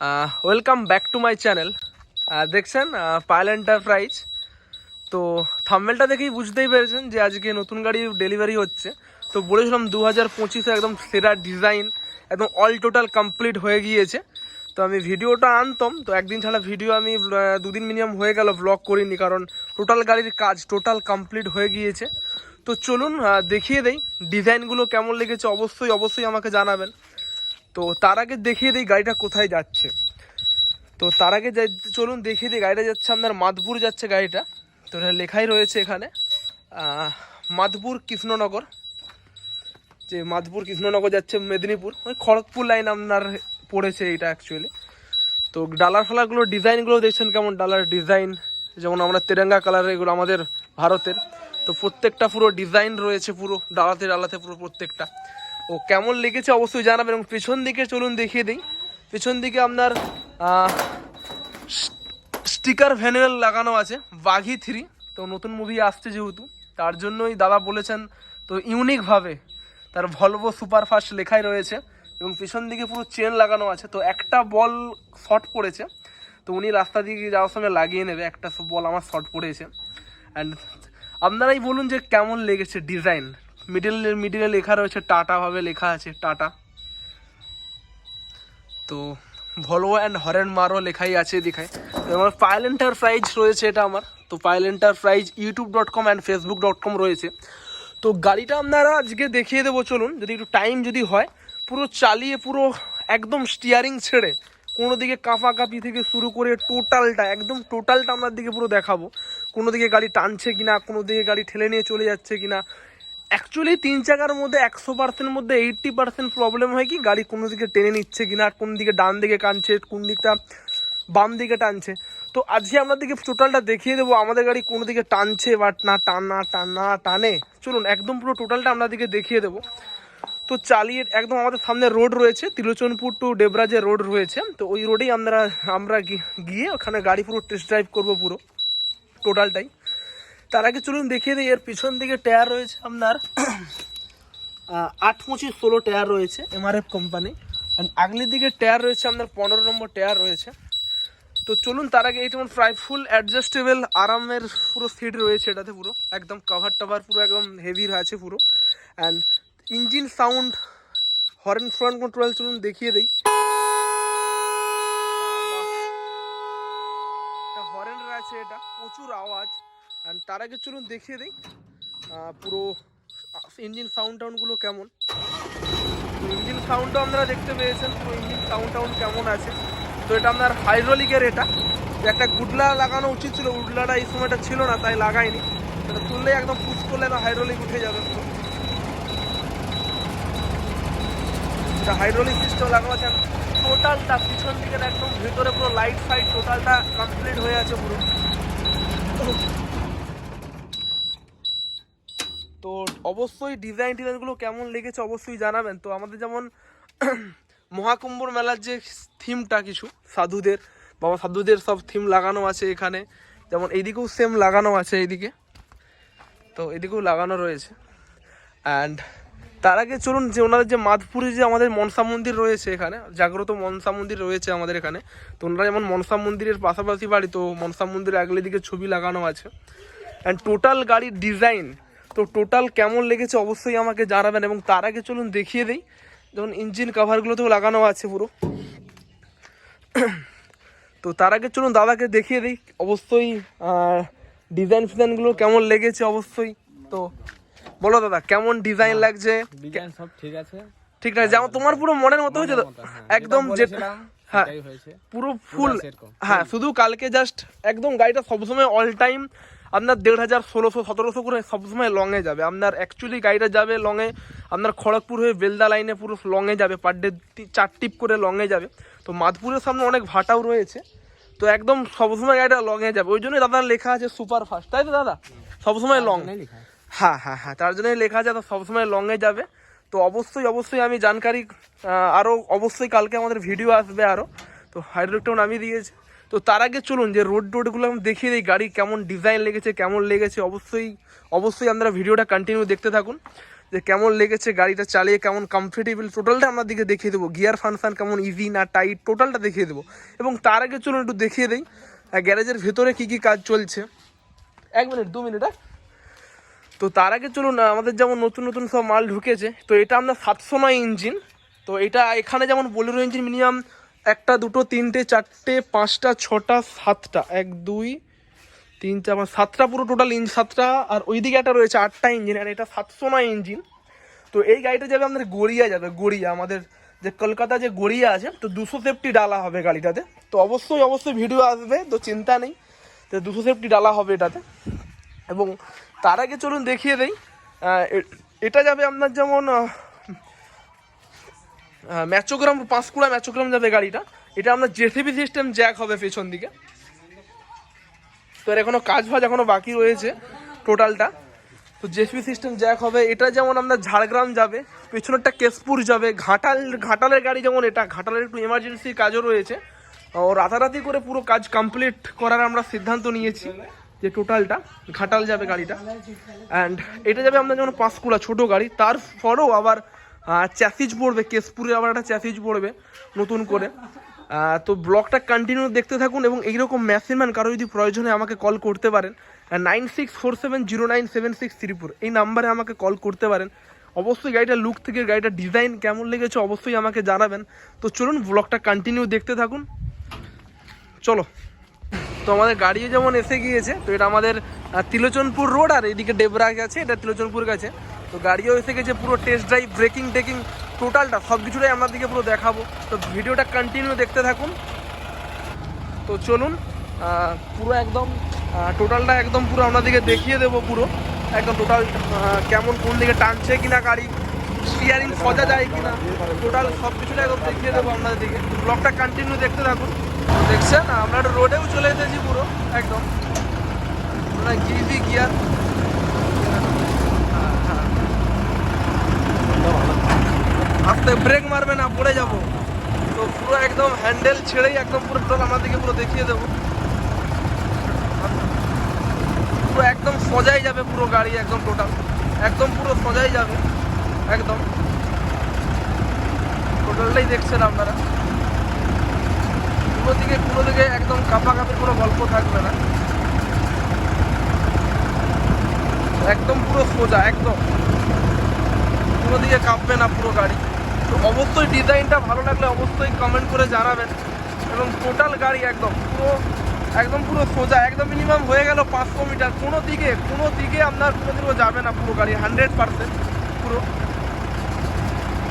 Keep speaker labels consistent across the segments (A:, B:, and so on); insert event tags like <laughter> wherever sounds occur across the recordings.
A: Welcome back to my channel দেখছেন Payel enterprise তো থাম্বেলটা দেখেই বুঝতেই পেরেছেন যে আজকে নতুন গাড়ি ডেলিভারি হচ্ছে। তো বলেছিলাম দু হাজার পঁচিশে একদম সেরা ডিজাইন একদম অল টোটাল কমপ্লিট হয়ে গিয়েছে। তো আমি ভিডিওটা আনতাম, তো একদিন ছাড়া ভিডিও আমি দুদিন মিনিমাম হয়ে গেল ব্লগ করিনি, কারণ টোটাল গাড়ির কাজ টোটাল কমপ্লিট হয়ে গিয়েছে। তো চলুন দেখিয়ে দেই ডিজাইনগুলো কেমন লেগেছে, অবশ্যই অবশ্যই আমাকে জানাবেন। তো তার আগে দেখিয়ে দিই গাড়িটা কোথায় যাচ্ছে। তো তার আগে চলুন দেখিয়ে দিই গাড়িটা যাচ্ছে আপনার মাদপুর যাচ্ছে গাড়িটা। তো এটা লেখাই রয়েছে এখানে। আহ, মাদপুর কৃষ্ণনগর। যে মাদপুর কৃষ্ণনগর যাচ্ছে মেদিনীপুর। ওই খড়গপুর লাইন আপনার পড়েছে এটা অ্যাকচুয়ালি তো ডালার ফালারগুলো ডিজাইনগুলো দেখছেন কেমন? ডালার ডিজাইন যেমন আমরা তেরেঙ্গা কালার এগুলো আমাদের ভারতের। তো প্রত্যেকটা পুরো ডিজাইন রয়েছে পুরো ডালাতে ডালাতে পুরো প্রত্যেকটা। ও কেমন লেগেছে অবশ্যই জানাবেন এবং পেছন দিকে চলুন দেখিয়ে দিই। পেছন দিকে আপনার স্টিকার ভ্যানুয়াল লাগানো আছে, বাঘি থ্রি। তো নতুন মুভি আসছে যেহেতু, তার জন্যই দাদা বলেছেন, তো ইউনিকভাবে তার ভলভো সুপারফাস্ট লেখাই রয়েছে এবং পিছন দিকে পুরো চেন লাগানো আছে। তো একটা বল শর্ট পড়েছে, তো উনি রাস্তা দিয়ে যাওয়ার সময় লাগিয়ে নেবে। একটা বল আমার শর্ট পড়েছে। অ্যান্ড আপনারাই বলুন যে কেমন লেগেছে ডিজাইন মিডিল মিডিলে লেখা রয়েছে টাটা ভাবে লেখা আছে, টাটা। তো ভলভো অ্যান্ড হরেন মারও লেখাই আছে দেখায় আমার পায়েল এন্টারপ্রাইজ রয়েছে এটা আমার। তো Payel enterprise YouTube dot com and Facebook dot com রয়েছে। তো গাড়িটা আপনারা আজকে দেখিয়ে দেবো, চলুন, যদি একটু টাইম যদি হয়, পুরো চালিয়ে, পুরো একদম স্টিয়ারিং ছেড়ে কোনো দিকে কাঁপাকাঁপি থেকে শুরু করে টোটালটা একদম টোটালটা আপনার দিকে পুরো দেখাবো। কোনো দিকে গাড়ি টানছে কিনা কোনো দিকে গাড়ি ঠেলে নিয়ে চলে যাচ্ছে কিনা অ্যাকচুয়ালি তিন চাকার মধ্যে একশো পার্সেন্ট মধ্যে এইট্টি পার্সেন্ট প্রবলেম হয় কি? গাড়ি কোনো দিকে টেনে নিচ্ছে কি না কোন দিকে ডান দিকে কানছে কোন দিকটা বাম দিকে টানছে। তো আজকে আপনাদেরকে টোটালটা দেখিয়ে দেবো, আমাদের গাড়ি কোনো দিকে টানছে বাট না টান টান, টানে। চলুন, একদম পুরো টোটালটা আপনাদেরকে দেখিয়ে দেবো। তো চালিয়ে, একদম আমাদের সামনে রোড রয়েছে, তিলোচনপুর টু ডেবরা যে রোড রয়েছে। তো ওই রোডেই আমরা আমরা গিয়ে ওখানে গাড়ি পুরো টেস্ট ড্রাইভ করব পুরো টোটালটাই তার আগে চলুন দেখিয়ে দিই, এর পিছন দিকে টায়ার রয়েছে আপনার। আট পঁচিশ ষোলো টায়ার রয়েছে এমআরএফ কোম্পানি। অ্যান্ড আগলির দিকে টায়ার রয়েছে আপনার, পনেরো নম্বর টায়ার রয়েছে। তো চলুন, তার আগে এটা আমার প্রায় ফুল অ্যাডজাস্টেবল আরামের পুরো সিট রয়েছে এটাতে পুরো। একদম কভার টাভার পুরো একদম হেভি আছে পুরো। And engine sound horn front control চলুন দেখিয়ে দিই। হরেন আছে এটা, প্রচুর আওয়াজ। অ্যান্ড তার আগে চলুন দেখিয়ে দিই পুরো ইঞ্জিন সাউন্ড টাউনগুলো কেমন। ইঞ্জিন সাউন্ডও আপনারা দেখতে পেয়েছেন, পুরো ইঞ্জিন সাউন্ড টাউন কেমন আছে। তো এটা আপনার হাইড্রোলিকের এটা। একটা গুডলা লাগানো উচিত ছিল, উডলাটা এই সময়টা ছিল না, তাই লাগাইনি। এটা তুললেই একদম পুশ করলে একদম হাইড্রোলিক উঠে যাবে এটা হাইড্রোলিক সিস্টেম লাগানো আছে। টোটালটা পিছন দিকের একদম ভেতরে পুরো লাইট ফাইট টোটালটা কমপ্লিট হয়ে আছে পুরো তো অবশ্যই ডিজাইন টিজাইনগুলো কেমন লেগেছে অবশ্যই জানাবেন। তো আমাদের যেমন <clears throat> মহাকুম্ভর মেলার যে থিমটা কিছু, সাধুদের, বাবা সাধুদের সব থিম লাগানো আছে এখানে। যেমন এইদিকেও সেম লাগানো আছে এইদিকে। তো এদিকেও লাগানো রয়েছে। অ্যান্ড তার আগে চলুন যে ওনাদের যে মাধপুরে যে আমাদের মনসা মন্দির রয়েছে এখানে, জাগ্রত মনসা মন্দির রয়েছে আমাদের এখানে। তো ওনারা যেমন মনসা মন্দিরের পাশাপাশি বাড়ি, তো মনসা মন্দিরের আগলে দিকে ছবি লাগানো আছে। অ্যান্ড টোটাল গাড়ির ডিজাইন তো টোটাল কেমন লেগেছে অবশ্যই আমাকে জানাবেন এবং তার আগে চলুন দেখিয়ে দিই। যেমন ইঞ্জিন কাভারগুলোতেও লাগানো আছে পুরো। তো তার আগে চলুন দাদাকে দেখিয়ে দিই। অবশ্যই ডিজাইন ফিজাইনগুলো কেমন লেগেছে অবশ্যই। তো বলো দাদা কেমন ডিজাইন লাগছে?
B: ডিজাইন সব ঠিক আছে।
A: ঠিক আছে যেমন তোমার পুরো মনের মতো হয়েছে
B: হ্যাঁ,
A: একদম
B: যেটা
A: হ্যাঁ পুরো ফুল হ্যাঁ শুধু কালকে জাস্ট একদম গাড়িটা সবসময় অল টাইম আপনার দেড় হাজার ষোলোশো সতেরোশো করে সবসময় লংয়ে যাবে। আপনার অ্যাকচুয়ালি গাড়িটা যাবে লংয়ে আপনার খড়গপুর হয়ে বেলদা লাইনে পুরো লংয়ে যাবে পার ডে চার টিপ করে লংয়ে যাবে। তো মাধপুরের সামনে অনেক ভাটাও রয়েছে। তো একদম সবসময় গাড়িটা লংয়ে যাবে। ওই জন্যই দাদা লেখা আছে সুপার ফাস্ট তাই তো দাদা? সবসময় লং। হ্যাঁ হ্যাঁ হ্যাঁ তার জন্যই লেখা আছে সবসময় লংয়ে যাবে। তো অবশ্যই অবশ্যই আমি জানকারি আরও অবশ্যই কালকে আমাদের ভিডিও আসবে আরও তো হাইড্রোকটাও নামিয়ে দিয়েছে। তো তার আগে চলুন যে রোড টোডগুলো আমি দেখিয়ে দিই, গাড়ি কেমন ডিজাইন লেগেছে, কেমন লেগেছে, অবশ্যই অবশ্যই আপনারা ভিডিওটা কন্টিনিউ দেখতে থাকুন, যে কেমন লেগেছে গাড়িটা চালিয়ে, কেমন কমফর্টেবল টোটালটা আপনাদেরকে দেখিয়ে দেবো গিয়ার ফাংশান কেমন ইজি না টাইট টোটালটা দেখিয়ে দেবো এবং তার আগে চলুন একটু দেখিয়ে দিই গ্যারেজের ভেতরে কী কী কাজ চলছে এক মিনিট দু মিনিট? তো তার আগে চলুন আমাদের যেমন নতুন নতুন সব মাল ঢুকেছে, তো এটা আপনার সাতশো নয় ইঞ্জিন তো এটা এখানে যেমন বোলেরো ইঞ্জিন মিনিমাম একটা, দুটো, তিনটে, চারটে, পাঁচটা, ছটা, সাতটা। এক, দুই তিন চার পাঁচ সাতটা পুরো টোটাল ইঞ্জিন সাতটা। আর ওইদিকে একটা রয়েছে আটটা ইঞ্জিন আর এটা সাতশো নয় ইঞ্জিন তো এই গাড়িটা যাবে আমাদের গড়িয়া যাবে, গড়িয়া। আমাদের যে কলকাতা যে গড়িয়া আছে, তো দুশো সেফটি ডালা হবে গাড়িটাতে। তো অবশ্যই অবশ্যই ভিডিও আসবে, তো চিন্তা নেই। তো দুশো সেফটি ডালা হবে এটাতে। এবং তার আগে চলুন দেখিয়ে দেই এটা যাবে আপনার যেমন ম্যাচোগ্রাম পাঁশকুড়া ম্যাচোগ্রাম যাবে গাড়িটা, এটা আপনার জেসিবি সিস্টেম জ্যাক হবে পেছন দিকে। তো এর এখনও কাজ ফাজ এখনও বাকি রয়েছে টোটালটা তো জেসিবি সিস্টেম জ্যাক হবে। এটা যেমন আপনার ঝাড়গ্রাম যাবে, পেছনেরটা কেশপুর যাবে। ঘাটাল, ঘাটালের গাড়ি যেমন এটা, ঘাটালের একটু এমার্জেন্সি কাজও রয়েছে। ও রাতারাতি করে পুরো কাজ কমপ্লিট করার আমরা সিদ্ধান্ত নিয়েছি যে টোটালটা ঘাটাল যাবে গাড়িটা। অ্যান্ড এটা যাবে আপনার যেমন পাঁশকুড়া ছোটো গাড়ি। তারপরেও আবার চ্যাসিজ পড়বে, কেশপুরে আবার একটা চ্যাসিজ পড়বে, নতুন করে। তো ব্লগটা কন্টিনিউ দেখতে থাকুন এবং এইরকম ম্যাসিম্যান কারও যদি প্রয়োজনে আমাকে কল করতে পারেন nine six four seven zero nine seven six three four এই নাম্বারে আমাকে কল করতে পারেন। অবশ্যই গাড়িটার লুক থেকে গাড়িটার ডিজাইন কেমন লেগেছে অবশ্যই আমাকে জানাবেন। তো চলুন ব্লগটা কন্টিনিউ দেখতে থাকুন। চলো। তো আমাদের গাড়িও যেমন এসে গিয়েছে, তো এটা আমাদের তিলোচনপুর রোড আর এদিকে ডেবরা গেছে এটা তিলোচনপুর গেছে তো গাড়িও এসে গেছে, পুরো টেস্ট ড্রাইভ ব্রেকিং টেকিং টোটালটা সব কিছুটাই আপনাদেরকে পুরো দেখাবো। তো ভিডিওটা কন্টিনিউ দেখতে থাকুন। তো চলুন পুরো একদম টোটালটা একদম পুরো আপনাদেরকে দেখিয়ে দেবো পুরো। একদম টোটাল কেমন কোন দিকে টানছে কিনা গাড়ি স্টিয়ারিং সজা যায় কিনা টোটাল সব কিছুটা একদম দেখিয়ে দেবো আপনাদের দিকে। ব্লগটা কন্টিনিউ দেখতে থাকুন। দেখছেন, আমরা রোডেও চলে এসেছি পুরো, একদম। গিজি গিয়ার আস্তে ব্রেক মারবে না, পড়ে যাব। তো পুরো একদম হ্যান্ডেল ছেড়েই একদম পুরো টোটাল আমাদেরকে পুরো দেখিয়ে দেবো। পুরো একদম সজাই যাবে পুরো গাড়ি, একদম টোটাল একদম পুরো সজাই যাবে, একদম। টোটালটাই দেখছেন আপনারা। কোনো দিকে কোনো দিকে একদম কাপাকাপির কোনো গল্প থাকবে না। একদম পুরো সোজা, একদম। কোনো দিকে কাঁপবে না পুরো গাড়ি। অবশ্যই ডিজাইনটা ভালো লাগলে অবশ্যই কমেন্ট করে জানাবেন। এবং টোটাল গাড়ি একদম পুরো একদম পুরো সোজা, একদম মিনিমাম হয়ে গেল পাঁচশো মিটার। কোনো দিকে কোনো দিকে আপনার কোনো দিকেও যাবে না পুরো গাড়ি হান্ড্রেড পার্সেন্ট পুরো।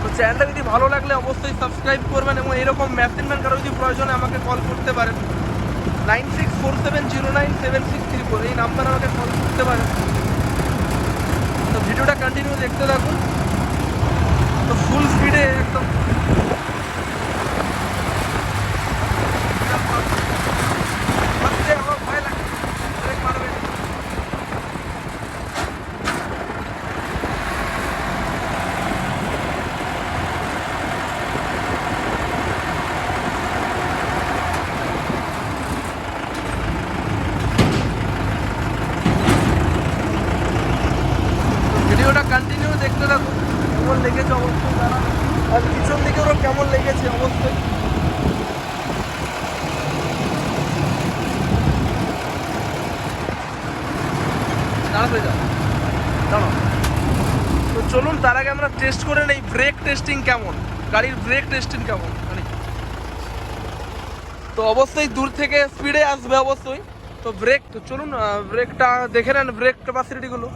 A: তো চ্যানেলটা যদি ভালো লাগলে অবশ্যই সাবস্ক্রাইব করবেন এবং এরকম মেশিন ম্যান কারও যদি প্রয়োজনে আমাকে কল করতে পারেন। Nine six four seven zero nine seven six three four এই নাম্বারে আমাকে কল করতে পারেন। তো ভিডিওটা কন্টিনিউ দেখতে থাকুন। তো ফুল স্পিডে একদম আস্তে, আমার ভয় লাগছে। ব্রেক মারবে। তো ভিডিওটা কন্টিনিউ দেখতে থাকুন কেমন লেগেছে অবশ্যই জানাবেন আর পিছন দিকে ওরা কেমন লেগেছে অবশ্যই। দাঁড়াতে যাও। দাঁড়াও। তো চলুন, তার আগে আমরা টেস্ট করে নেই ব্রেক টেস্টিং কেমন? গাড়ির ব্রেক টেস্টিং কেমন? মানে। তো অবশ্যই দূর থেকে স্পিডে আসবে অবশ্যই। তো ব্রেক তো চলুন ব্রেকটা দেখে নেন ব্রেক ক্যাপাসিটিগুলো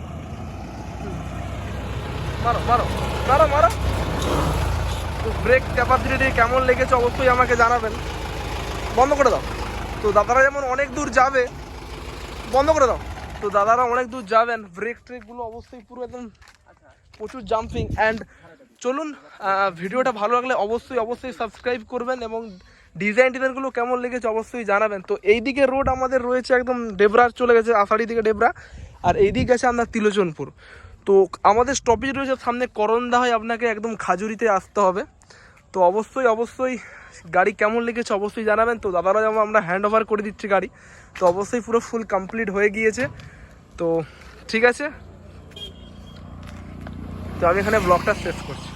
A: মারো মারো। মারো মারো। তো ব্রেক ক্যাপাসিটি কেমন লেগেছে অবশ্যই আমাকে জানাবেন। বন্ধ করে দাও। তো দাদারা যেমন অনেক দূর যাবে, বন্ধ করে দাও। তো দাদারা অনেক দূর যাবেন ব্রেক ট্রেকগুলো অবশ্যই পুরো একদম প্রচুর জাম্পিং অ্যান্ড চলুন ভিডিওটা ভালো লাগলে অবশ্যই অবশ্যই সাবস্ক্রাইব করবেন এবং ডিজাইন ডিজাইনগুলো কেমন লেগেছে অবশ্যই জানাবেন। তো এইদিকে রোড আমাদের রয়েছে একদম ডেবরা চলে গেছে আষাঢ়ি দিকে ডেবরা, আর এইদিকে আছে আপনার তিলোচনপুর। তো আমাদের স্টপেজ রয়েছে, সামনে করন্দা হয়, আপনাকে একদম খাজুরিতে আসতে হবে। তো অবশ্যই অবশ্যই গাড়ি কেমন লেগেছে অবশ্যই জানাবেন। তো দাদারা যেমন আমরা হ্যান্ড ওভার করে দিচ্ছি গাড়ি, তো অবশ্যই পুরো ফুল কমপ্লিট হয়ে গিয়েছে। তো ঠিক আছে? তো আমি এখানে ব্লগটা শেষ করছি।